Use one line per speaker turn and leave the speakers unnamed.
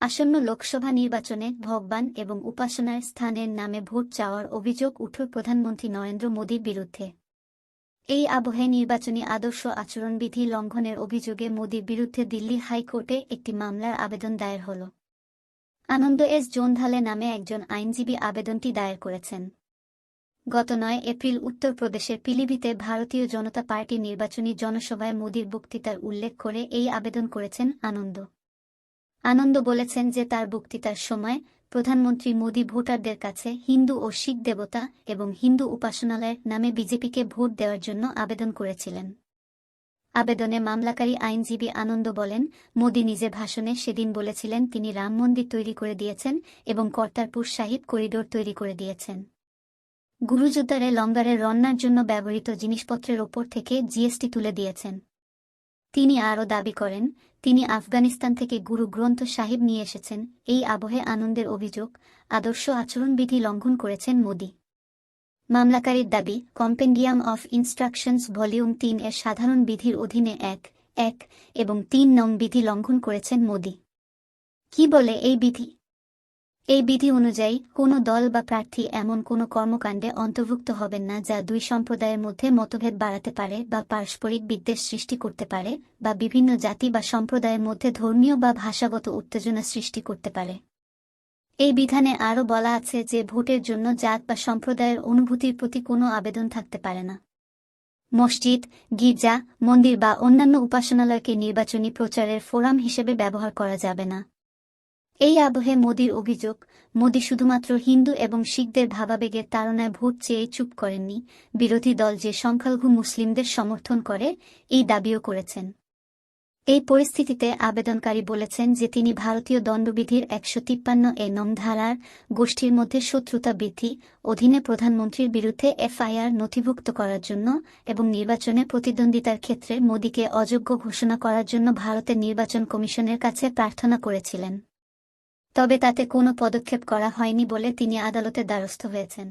আসন্ন লোকসভা নির্বাচনে ভগবান এবং উপাসনার স্থানের নামে ভোট চাওয়ার অভিযোগ উঠল প্রধানমন্ত্রী নরেন্দ্র মোদীর বিরুদ্ধে। এই আবহে নির্বাচনী আদর্শ আচরণবিধি লঙ্ঘনের অভিযোগে মোদীর বিরুদ্ধে দিল্লি হাইকোর্টে একটি মামলার আবেদন দায়ের হল। আনন্দ এস জোনধালে নামে একজন আইনজীবী আবেদনটি দায়ের করেছেন। গত নয় এপ্রিল উত্তরপ্রদেশের পিলিভিতে ভারতীয় জনতা পার্টি নির্বাচনী জনসভায় মোদীর বক্তৃতার উল্লেখ করে এই আবেদন করেছেন আনন্দ। আনন্দ বলেছেন যে তার বক্তৃতার সময় প্রধানমন্ত্রী মোদী ভোটারদের কাছে হিন্দু ও শিখ দেবতা এবং হিন্দু উপাসনালয়ের নামে বিজেপিকে ভোট দেওয়ার জন্য আবেদন করেছিলেন। আবেদনে মামলাকারী আইনজীবী আনন্দ বলেন, মোদী নিজে ভাষণে সেদিন বলেছিলেন তিনি রাম মন্দির তৈরি করে দিয়েছেন এবং কর্তারপুর সাহিব করিডোর তৈরি করে দিয়েছেন। গুরুযোদ্ধারে লঙ্গারের রন্নার জন্য ব্যবহৃত জিনিসপত্রের ওপর থেকে জিএসটি তুলে দিয়েছেন। তিনি আরও দাবি করেন, তিনি আফগানিস্তান থেকে গুরু গ্রন্থ সাহিব নিয়ে এসেছেন, এই আবহে আনন্দের অভিযোগ, আদর্শ আচরণবিধি লঙ্ঘন করেছেন মোদি। মামলাকারীর দাবি, কম্পেন্ডিয়াম অফ ইনস্ট্রাকশনস ভলিউম তিন এর সাধারণ বিধির অধীনে এক এক এবং তিন নং বিধি লঙ্ঘন করেছেন মোদি। কি বলে এই বিধি? এই বিধি অনুযায়ী, কোনো দল বা প্রার্থী এমন কোনো কর্মকাণ্ডে অন্তর্ভুক্ত হবেন না যা দুই সম্প্রদায়ের মধ্যে মতভেদ বাড়াতে পারে বা পারস্পরিক বিদ্বেষ সৃষ্টি করতে পারে বা বিভিন্ন জাতি বা সম্প্রদায়ের মধ্যে ধর্মীয় বা ভাষাগত উত্তেজনা সৃষ্টি করতে পারে। এই বিধানে আরও বলা আছে যে, ভোটের জন্য জাত বা সম্প্রদায়ের অনুভূতির প্রতি কোনো আবেদন থাকতে পারে না। মসজিদ, গির্জা, মন্দির বা অন্যান্য উপাসনালয়কে নির্বাচনী প্রচারের ফোরাম হিসেবে ব্যবহার করা যাবে না। এই আবহে মোদির অভিযোগ, মোদি শুধুমাত্র হিন্দু এবং শিখদের ভাবাবেগের তাড়নায় ভোট চেয়ে চুপ করেননি। বিরোধী দল যে সংখ্যালঘু মুসলিমদের সমর্থন করে, এই দাবিও করেছেন। এই পরিস্থিতিতে আবেদনকারী বলেছেন যে তিনি ভারতীয় দণ্ডবিধির একশো তিপ্পান্ন এ নং ধারার গোষ্ঠীর মধ্যে শত্রুতা বৃদ্ধি, অধীনে প্রধানমন্ত্রীর বিরুদ্ধে এফআইআর নথিভুক্ত করার জন্য এবং নির্বাচনে প্রতিদ্বন্দ্বিতার ক্ষেত্রে মোদীকে অযোগ্য ঘোষণা করার জন্য ভারতের নির্বাচন কমিশনের কাছে প্রার্থনা করেছিলেন। তবে তাতে কোনো পদক্ষেপ করা হয়নি বলে তিনি আদালতের দ্বারস্থ হয়েছেন।